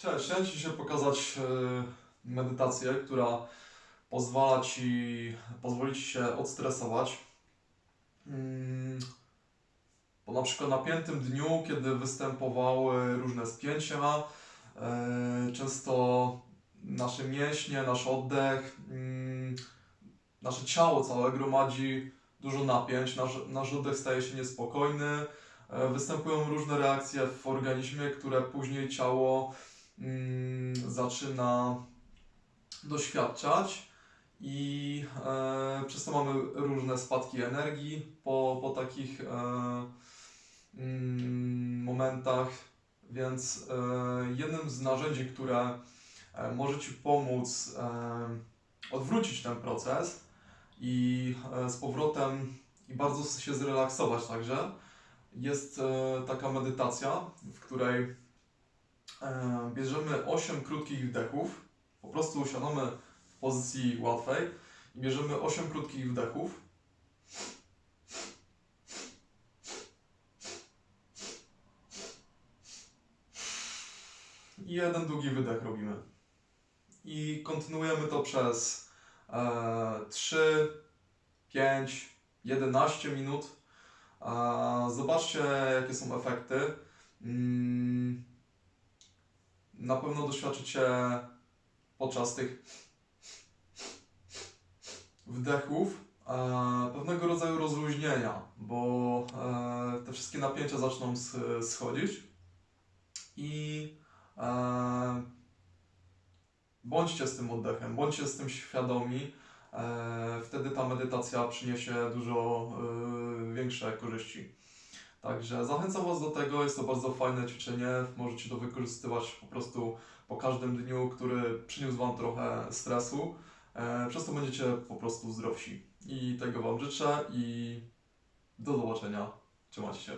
Cześć, chciałem Ci dzisiaj pokazać e, medytację, która pozwala Ci, pozwoli Ci się odstresować. Mm, Po na przykład napiętym dniu, kiedy występowały różne spięcia, e, często nasze mięśnie, nasz oddech, mm, nasze ciało całe gromadzi dużo napięć, nasz, nasz oddech staje się niespokojny, e, występują różne reakcje w organizmie, które później ciało mm, zaczyna doświadczać i e, przez to mamy różne spadki energii po, po takich e, mm, momentach, więc e, jednym z narzędzi, które e, może Ci pomóc e, odwrócić ten proces i e, z powrotem i bardzo się zrelaksować także, jest e, taka medytacja, w której bierzemy 8 krótkich wdechów, po prostu usiadamy w pozycji łatwej i bierzemy 8 krótkich wdechów. I jeden długi wydech robimy. I kontynuujemy to przez e, 3, 5, 11 minut. E, zobaczcie, jakie są efekty. Mm, na pewno doświadczycie podczas tych wdechów e, pewnego rodzaju rozluźnienia, bo e, te wszystkie napięcia zaczną sch- schodzić i e, bądźcie z tym oddechem, bądźcie z tym świadomi. E, wtedy ta medytacja przyniesie dużo e, większe korzyści. Także zachęcam Was do tego, jest to bardzo fajne ćwiczenie, możecie to wykorzystywać po prostu po każdym dniu, który przyniósł Wam trochę stresu. E, przez to będziecie po prostu zdrowsi. I tego Wam życzę i do zobaczenia. Trzymajcie się.